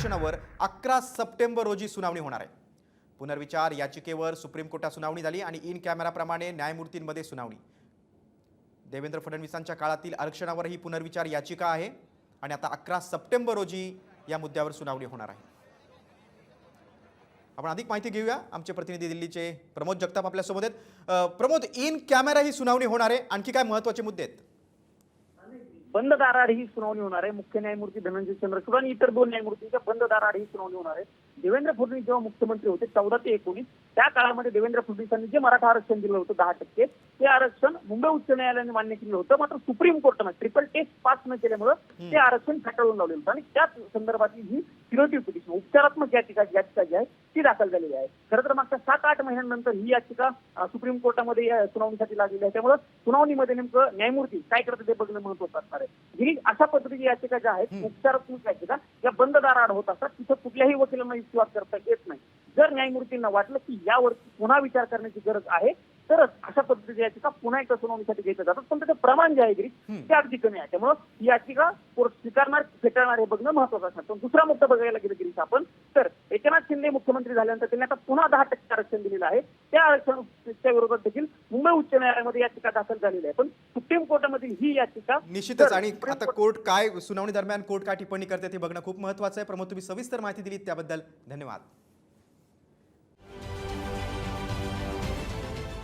आरक्षणावर अकरा सप्टेंबर रोजी सुनावणी होणार आहे. पुनर्विचार याचिकेवर सुप्रीम कोर्टात सुनावणी झाली आणि इन कॅमेराप्रमाणे न्यायमूर्तींमध्ये सुनावणी. देवेंद्र फडणवीसांच्या काळातील आरक्षणावर ही पुनर्विचार याचिका आहे आणि आता अकरा सप्टेंबर रोजी या मुद्द्यावर सुनावणी होणार आहे. आपण अधिक माहिती घेऊया. आमचे प्रतिनिधी दिल्लीचे प्रमोद जगताप आपल्यासोबत आहेत. प्रमोद इन कॅमेरा ही सुनावणी होणार आहे. आणखी काय महत्त्वाचे मुद्दे आहेत? बंद दाराआड ही सुनावणी होणार आहे. मुख्य न्यायमूर्ती धनंजय चंद्रचूड आणि इतर दोन न्यायमूर्तींच्या बंद दाराआड ही सुनावणी होणार आहे. देवेंद्र फडणवीस जेव्हा मुख्यमंत्री होते चौदा ते एकोणीस त्या काळामध्ये देवेंद्र फडणवीसांनी जे मराठा आरक्षण दिलं होतं दहा टक्के ते आरक्षण मुंबई उच्च न्यायालयाने मान्य केलं होतं मात्र सुप्रीम कोर्टानं ट्रिपल टेस्ट पास न केल्यामुळं ते आरक्षण फेटाळून लावलेलं होतं. आणि त्याच संदर्भातली ही क्युरेटिव्ह पिटिशन उपचारात्मक याचिका याचिका जी आहे ती दाखल झालेली आहे. खरं तर मागच्या सात आठ महिन्यानंतर ही याचिका सुप्रीम कोर्टामध्ये या सुनावणीसाठी लागलेली आहे. त्यामुळे सुनावणीमध्ये नेमकं न्यायमूर्ती काय करतात ते बघणं महत्वाचं असणार आहे. ही अशा पद्धतीची याचिका ज्या आहेत उपचारात्मक याचिका या बंद दाराआड होत असतात तिथं कुठल्याही वकिलांना युक्तिवाद करता येत नाही. जर न्यायमूर्तींना वाटलं की यावरती पुन्हा विचार करण्याची गरज आहे तरच अशा पद्धतीची याचिका पुन्हा एकदा सुनावणीसाठी घेतल्या जातात. पण त्याचं प्रमाण जे आहे ते अगदी कमी आहे. त्यामुळं ही याचिका कोर्ट स्वीकारणार फेटाळणार हे बघणं महत्वाचं असणार. पण दुसरा मुद्दा बघायला गेलं गिरीश आपण तर एकनाथ शिंदे मुख्यमंत्री झाल्यानंतर त्यांनी आता पुन्हा दहा टक्के आरक्षण दिलेलं आहे. त्या आरक्षणाच्या विरोधात देखील मुंबई उच्च न्यायालयामध्ये याचिका दाखल झालेली आहे. पण सुप्रीम कोर्टामधील ही याचिका निश्चितच. आणि आता कोर्ट काय सुनावणी दरम्यान कोर्ट काय टिप्पणी करते ते बघणं खूप महत्वाचं आहे. प्रमोद तुम्ही सविस्तर माहिती दिली त्याबद्दल धन्यवाद.